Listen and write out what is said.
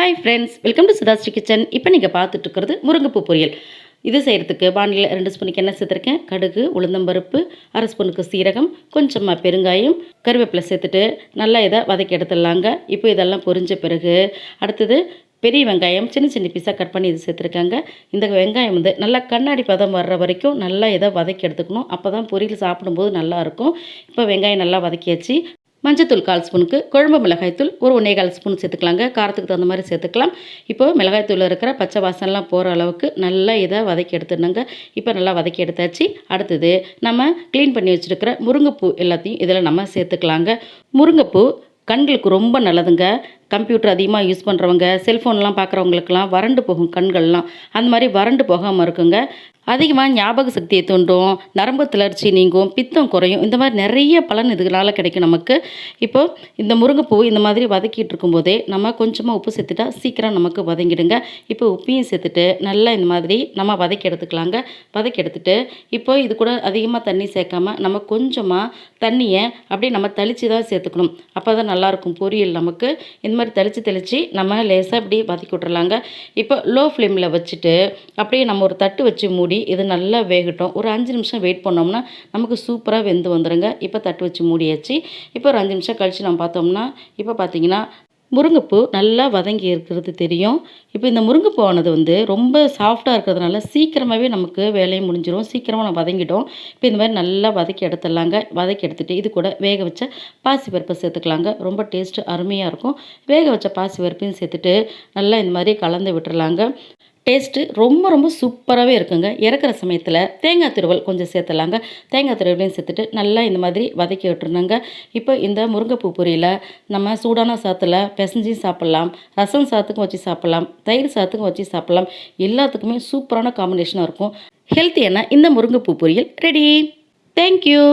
Hi friends welcome to Sudhashree kitchen இப்போ நீங்கள் பார்த்துட்டு இருக்கிறது முருங்கைப்பூ பொரியல். இது செய்கிறதுக்கு பாண்டியில் ரெண்டு ஸ்பூனுக்கு எண்ணெய் சேர்த்துருக்கேன். கடுகு உளுந்தம்பருப்பு அரை ஸ்பூனுக்கு சீரகம் கொஞ்சமாக பெருங்காயம் கருவேப்பிலை சேர்த்துட்டு நல்லா இதை வதக்கி எடுத்துடலாங்க. இப்போ இதெல்லாம் பொரிஞ்ச பிறகு அடுத்தது பெரிய வெங்காயம் சின்ன சின்ன பீஸாக கட் பண்ணி இது சேர்த்துருக்காங்க. இந்த வெங்காயம் வந்து நல்லா கண்ணாடி பதம் வர்ற வரைக்கும் நல்லா இதை வதக்கி எடுத்துக்கணும். அப்போ தான் பொரியல் சாப்பிடும்போது நல்லாயிருக்கும் இப்போ வெங்காயம் நல்லா வதக்கியாச்சு. மஞ்சத்தூள் கால் ஸ்பூனுக்கு குழம்பு மிளகாய்த்தூள் ஒரு ஒன்றே கால் ஸ்பூன் சேர்த்துக்கலாங்க. காரத்துக்கு தகுந்த மாதிரி சேர்த்துக்கலாம். இப்போது மிளகாய்த்தூள் இருக்கிற பச்சை வாசனெலாம் போகிற அளவுக்கு நல்லா இதை வதக்கி எடுத்துடணுங்க. இப்போ நல்லா வதக்கி எடுத்தாச்சு. அடுத்தது நம்ம க்ளீன் பண்ணி வச்சுருக்கிற முருங்கைப்பூ எல்லாத்தையும் இதில் நம்ம சேர்த்துக்கலாங்க. முருங்கைப்பூ கண்களுக்கு ரொம்ப நல்லதுங்க. கம்ப்யூட்டர் அதிகமாக யூஸ் பண்ணுறவங்க செல்ஃபோன்லாம் பார்க்குறவங்களுக்கெல்லாம் வறண்டு போகும் கண்கள்லாம். அந்த மாதிரி வறண்டு போகாமல் இருக்குங்க. அதிகமாக ஞாபக சக்தியை தூண்டும் நரம்பு தளர்ச்சி நீங்கும் பித்தம் குறையும். இந்த மாதிரி நிறைய பலன் இதுகளால் கிடைக்கும் நமக்கு. இப்போ இந்த முருங்கைப்பூ இந்த மாதிரி வதக்கிட்டு இருக்கும்போதே நம்ம கொஞ்சமாக உப்பு சேர்த்துட்டா சீக்கிரம் நமக்கு வதங்கிடுங்க. இப்போ உப்பையும் சேர்த்துட்டு நல்லா இந்த மாதிரி நம்ம வதக்கி எடுத்துக்கலாங்க. வதக்கி எடுத்துட்டு இப்போ இது கூட அதிகமாக தண்ணி சேர்க்காம நம்ம கொஞ்சமாக தண்ணியை அப்படியே நம்ம தெளித்து தான் சேர்த்துக்கணும். அப்போ தான் நல்லாயிருக்கும் பொரியல் நமக்கு. இந்த மாதிரி தெளித்து தெளித்து நம்ம லேசாக அப்படியே வதக்கி விட்றலாங்க இப்போ லோ ஃப்ளேமில் வச்சுட்டு அப்படியே நம்ம ஒரு தட்டு வச்சு மூடி இது நல்லா வேகட்டும். ஒரு அஞ்சு நிமிஷம் வெயிட் பண்ணோம்னா நமக்கு சூப்பராக வெந்து வந்துடுங்க இப்போ தட்டு வச்சு மூடியாச்சு. இப்போ ஒரு அஞ்சு நிமிஷம் கழித்து நம்ம பார்த்தோம்னா இப்போ பார்த்தீங்கன்னா முருங்கைப்பூ நல்லா வதங்கி இருக்கிறது தெரியும். இப்போ இந்த முருங்கைப்பூ ஆனது வந்து ரொம்ப சாஃப்டாக இருக்கிறதுனால சீக்கிரமாகவே நமக்கு வேலையும் முடிஞ்சிடும் சீக்கிரமாக நம்ம வதங்கிட்டோம். இப்போ இந்த மாதிரி நல்லா வதக்கி எடுத்துடலாங்க. வதக்கி எடுத்துகிட்டு இது கூட வேக வச்ச பாசி பருப்பை சேர்த்துக்கலாங்க. ரொம்ப டேஸ்ட்டு அருமையாக இருக்கும். வேக வச்ச பாசி பருப்பையும் சேர்த்துட்டு நல்லா இந்த மாதிரி கலந்து விட்டுறலாங்க டேஸ்ட்டு ரொம்ப ரொம்ப சூப்பராகவே இருக்குங்க. இறக்குற சமயத்தில் தேங்காய் துருவல் கொஞ்சம் சேர்த்துலாங்க தேங்காய் துருவலையும் சேர்த்துட்டு நல்லா இந்த மாதிரி வதக்கி விட்டுருந்தாங்க இப்போ இந்த முருங்கைப்பூ பொரியில் நம்ம சூடான சாத்தில் பிசைஞ்சும் சாப்பிட்லாம். ரசம் சாத்துக்கும் வச்சு சாப்பிட்லாம். தயிர் சாத்துக்கும் வச்சு சாப்பிட்லாம். எல்லாத்துக்குமே சூப்பரான காம்பினேஷனாக இருக்கும். ஹெல்த்தியான இந்த முருங்கைப்பூ பொரியல் ரெடி தேங்க்யூ